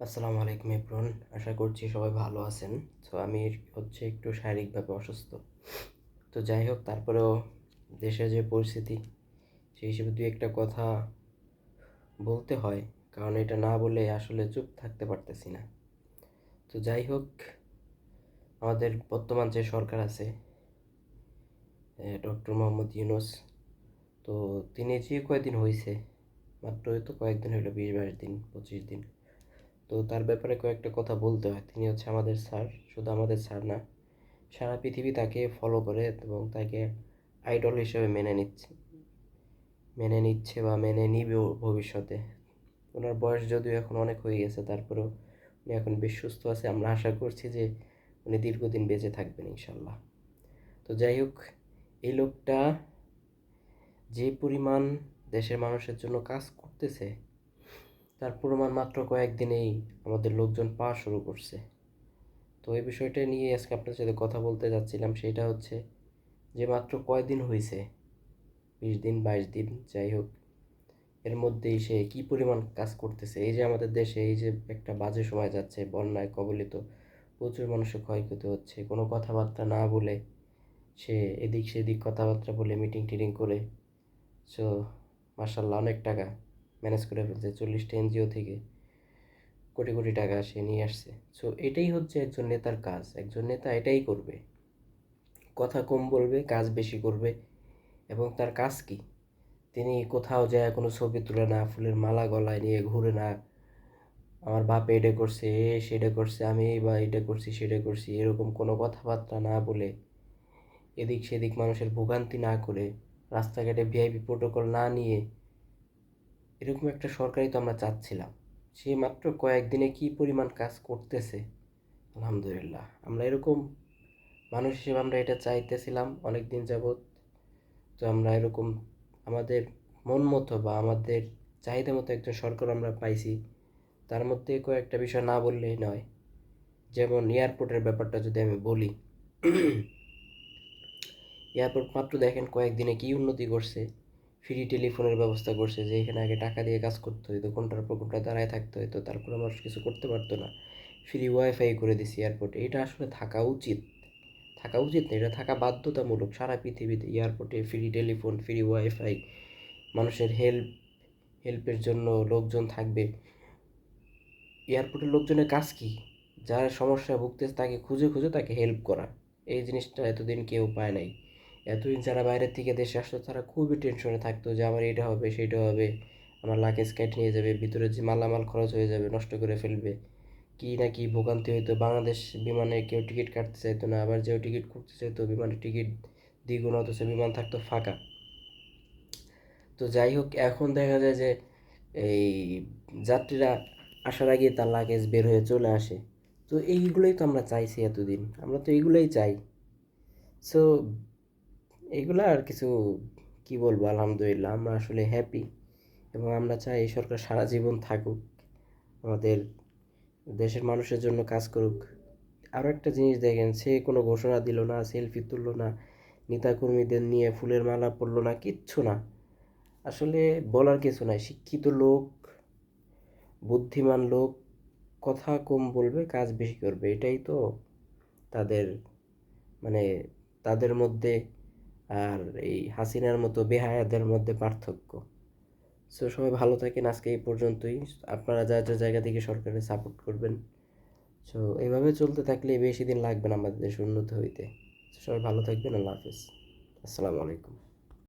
আসসালামু আলাইকুম এপ্রন আশা করছি সবাই ভালো আছেন। তো আমি হচ্ছে একটু শারীরিকভাবে অসুস্থ। তো যাই হোক, তারপরেও দেশের যে পরিস্থিতি, সেই হিসেবে দুই একটা কথা বলতে হয়, কারণ এটা না বলে আসলে চুপ থাকতে পারতেছি না। তো যাই হোক, আমাদের বর্তমান যে সরকার আছে ডক্টর মোহাম্মদ ইউনুস, তো তিনি যে কয়েকদিন হয়েছে মাত্র তো কয়েকদিন হইল, বিশ বাইশ দিন, পঁচিশ দিন। তো তার ব্যাপারে কয়েকটা কথা বলতে হয়। তিনি হচ্ছে আমাদের স্যার, শুধু আমাদের স্যার না, সারা পৃথিবী তাকে ফলো করে এবং তাকে আইডল হিসেবে মেনে নিচ্ছে। মেনে নিচ্ছে বা মেনে নিবেও ভবিষ্যতে। ওনার বয়স যদিও এখন অনেক হয়ে গেছে, তারপরেও উনি এখন বেশ সুস্থ আছে। আমরা আশা করছি যে উনি দীর্ঘদিন বেঁচে থাকবেন ইনশাল্লাহ তো যাই হোক, এই লোকটা যে পরিমাণ দেশের মানুষের জন্য কাজ করতেছে তার প্রমাণ মাত্র কয়েকদিনেই আমাদের লোকজন পাওয়া শুরু করছে। তো এই বিষয়টা নিয়ে আজকে আপনার সাথে কথা বলতে যাচ্ছিলাম, সেটা হচ্ছে যে মাত্র কয়দিন হয়েছে বিশ দিন, বাইশ দিন, যাই হোক। এর মধ্যেই সে কি পরিমাণ কাজ করতেছে? এই যে আমাদের দেশে এই যে একটা বাজে সময় যাচ্ছে, বন্যায় কবলিত, প্রচুর মানুষের ক্ষয়ক্ষতি হচ্ছে, কোনো কথাবার্তা না বলে সে এদিক সেদিক কথাবার্তা বলে মিটিং টিটিং করে। সো মার্শাল্লাহ অনেক টাকা। ম্যানেজ করে ফেলছে, চল্লিশটা এনজিও থেকে কোটি কোটি টাকা সে নিয়ে আসছে। সো এটাই হচ্ছে একজন নেতার কাজ, একজন নেতা এটাই করবে। কথা কম বলবে, কাজ বেশি করবে, এবং তার কাজ কি? তিনি কোথাও যায় কোনো ছবি তুলে না, ফুলের মালা গলায় নিয়ে ঘুরে না, আমার বাপ এটা করছে, এ সেটা করছে, আমি বা এটা করছি, সেটা করছি, এরকম কোনো কথাবার্তা না বলে এদিক সেদিক মানুষের ভোগান্তি না করে রাস্তাঘাটে ভিআইপি প্রোটোকল না নিয়ে এরকম একটা সরকারই তো আমরা চাচ্ছিলাম। সে মাত্র কয়েকদিনে কি পরিমাণ কাজ করতেছে? আলহামদুলিল্লাহ, আমরা এরকম মানুষ হিসেবে আমরা এটা চাইতেছিলাম অনেক দিন যাবৎ। তো আমরা এরকম আমাদের মন মতো বা আমাদের চাহিদা মতো একজন সরকার আমরা পাইছি। তার মধ্যে কয়েকটা বিষয় না বললেই নয়। যেমন এয়ারপোর্টের ব্যাপারটা যদি আমি বলি। এয়ারপোর্ট মাত্র দেখেন কয়েকদিনে কি উন্নতি করছে ফ্রি টেলিফোনের ব্যবস্থা করছে যে, এখানে আগে টাকা দিয়ে কাজ করতে হইতো, কোনটার পর কোনটা দাঁড়ায় থাকতে হইতো, তারপরে মানুষ কিছু করতে পারতো না। ফ্রি ওয়াইফাই করে দিছি এয়ারপোর্টে। এটা আসলে থাকা উচিত। থাকা উচিত না, এটা থাকা বাধ্যতামূলক। সারা পৃথিবীতে এয়ারপোর্টে ফ্রি টেলিফোন, ফ্রি ওয়াইফাই, মানুষের হেল্প, হেল্পের জন্য লোকজন থাকবে। এয়ারপোর্টের লোকজনের কাজ কি? যার সমস্যা ভুগতেছে তাকে খুঁজে খুঁজে তাকে হেল্প করা। এই জিনিসটা এতদিন কেউ পায় নাই। এতদিন যারা বাইরের থেকে দেশে আসতো, তারা খুবই টেনশনে থাকতো যে আমার এটা হবে সেটা হবে। আমার লাগেজ কেটে নিয়ে যাবে, ভিতরে যে মালামাল খরচ হয়ে যাবে, নষ্ট করে ফেলবে। কি না কি ভোগান্তি হইতো, বাংলাদেশ বিমানে কেউ টিকিট কাটতে চাইতো না, আবার যেও টিকিট করতে চাইতো বিমানে টিকিট দ্বিগুণ অথচ বিমান থাকতো ফাঁকা। তো যাই হোক, এখন দেখা যায় যে এই যাত্রীরা আসার আগে তার লাগেজ বের হয়ে চলে আসে। তো এইগুলোই তো আমরা চাইছি এতদিন, আমরা তো এইগুলোই চাই। সো এইগুলো আর কিছু, কি বলব, আলহামদুলিল্লাহ, আমরা আসলে হ্যাপি এবং আমরা চাই এই সরকার সারা জীবন থাকুক, আমাদের দেশের মানুষের জন্য কাজ করুক। আরও একটা জিনিস দেখেন, সে কোনো ঘোষণা দিল না সেলফি তুললো না, নেতাকর্মীদের নিয়ে ফুলের মালা পরলো না, কিচ্ছু না। আসলে বলার কিছু নাই, শিক্ষিত লোক, বুদ্ধিমান লোক, কথা কম বলবে, কাজ বেশি করবে, এটাই তো তাদের মানে তাদের মধ্যে আর এই হাসিনার মতো বেহায়াদের মধ্যে পার্থক্য। সো সবাই ভালো থাকেন। আজকে এই পর্যন্তই। আপনারা যা যা জায়গা থেকে সরকারের সাপোর্ট করবেন। সো এইভাবে চলতে থাকলে বেশি দিন লাগবে না আমাদের দেশ উন্নত হইতে। সবাই ভালো থাকবেন। আল্লাহ হাফিজ। আসসালামু আলাইকুম।